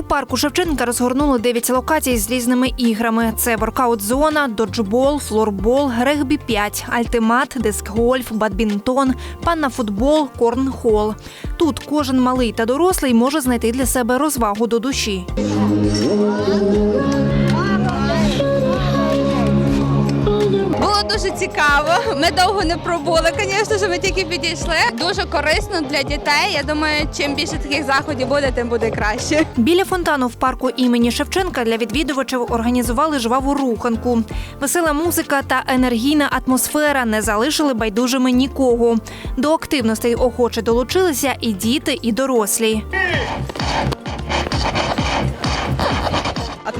У парку Шевченка розгорнули 9 локацій з різними іграми: це воркаут-зона, доджбол, флорбол, регбі 5, альтимат, дискгольф, бадмінтон, паннафутбол, корнхол. Тут кожен малий та дорослий може знайти для себе розвагу до душі. Дуже цікаво. Ми довго не пробули. Звісно ж, ми тільки підійшли. Дуже корисно для дітей. Я думаю, чим більше таких заходів буде, тим буде краще. Біля фонтану в парку імені Шевченка для відвідувачів організували жваву руханку. Весела музика та енергійна атмосфера не залишили байдужими нікого. До активностей охоче долучилися і діти, і дорослі.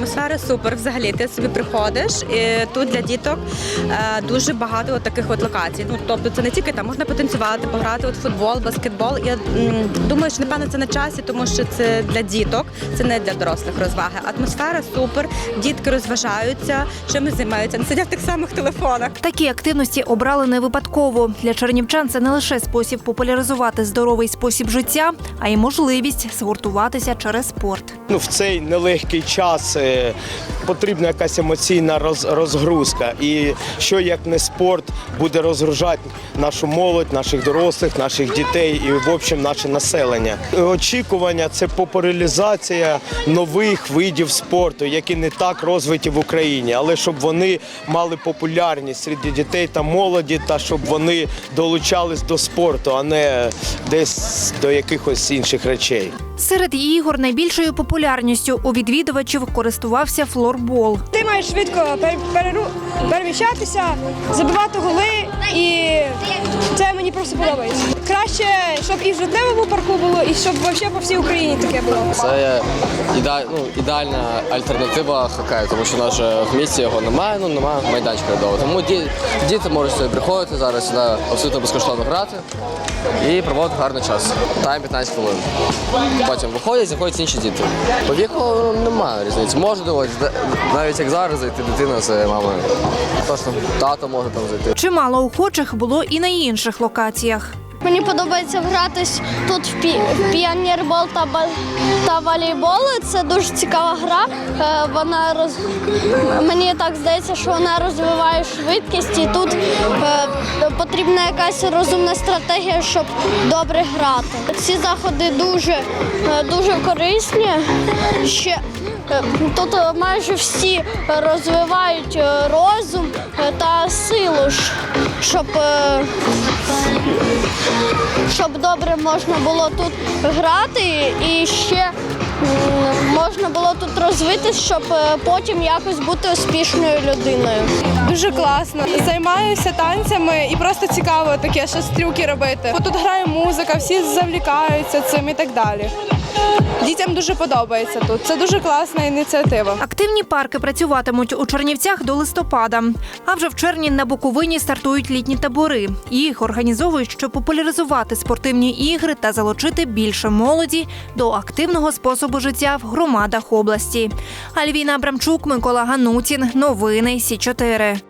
Атмосфера супер. Взагалі, ти собі приходиш. І тут для діток е, дуже багато от таких от локацій. Ну тобто, це не тільки там можна потанцювати, пограти от футбол, баскетбол. Я думаю, що напевно це на часі, тому що це для діток, це не для дорослих розваги. Атмосфера супер, дітки розважаються, чимось займаються, не сидять в тих самих телефонах. Такі активності обрали не випадково. Для чернівчан це не лише спосіб популяризувати здоровий спосіб життя, а й можливість згуртуватися через спорт. ну, в цей нелегкий час е, потрібна якась емоційна розгрузка. І що як не спорт буде розгружати нашу молодь, наших дорослих, наших дітей і в общем наше населення. Очікування це популяризація нових видів спорту, які не так розвиті в Україні, але щоб вони мали популярність серед дітей та молоді, та щоб вони долучались до спорту, а не десь до якихось інших речей. Серед ігор найбільшою популярністю у відвідувачів користувався флорбол. Ти маєш швидко пер- переміщатися, забивати голи, і це мені просто подобається. Краще, щоб і в житловому парку було, і щоб взагалі по всій Україні таке було. Це іде- ну, ідеальна альтернатива хокею, тому що в нас в місті його немає, ну немає майданчика довго. Тому ді- діти можуть сюди приходити зараз сюди абсолютно безкоштовно грати і проводити гарний час. Тайм 15 хвилин. Потім виходять, заходять інші діти. По віку немає різниці. Може доводити, навіть як зараз зайти дитина з мамою. Точно тато може там зайти. Чимало охочих було і на інших локаціях. Мені подобається гратись тут в, пі- та, волейбол. Це дуже цікава гра. Е, Вона роз... Мені так здається, що вона розвиває швидкість і тут е, потрібна якась розумна стратегія, щоб добре грати. Ці заходи дуже, е, дуже корисні. Ще тут майже всі розвивають розум та силу, щоб щоб добре можна було тут грати і ще можна було тут розвитись, щоб е, потім якось бути успішною людиною. Дуже класно. Займаюся танцями і просто цікаво таке, щось трюки робити. Бо тут грає музика, всі завлікаються цим і так далі. Дітям дуже подобається тут. Це дуже класна ініціатива. Активні парки працюватимуть у Чернівцях до листопада. А вже в червні на Буковині стартують літні табори. Їх організовують, щоб популяризувати спортивні ігри та залучити більше молоді до активного способу життя в громадах області. Альвіна Абрамчук, Микола Ганутін. Новини Сі 4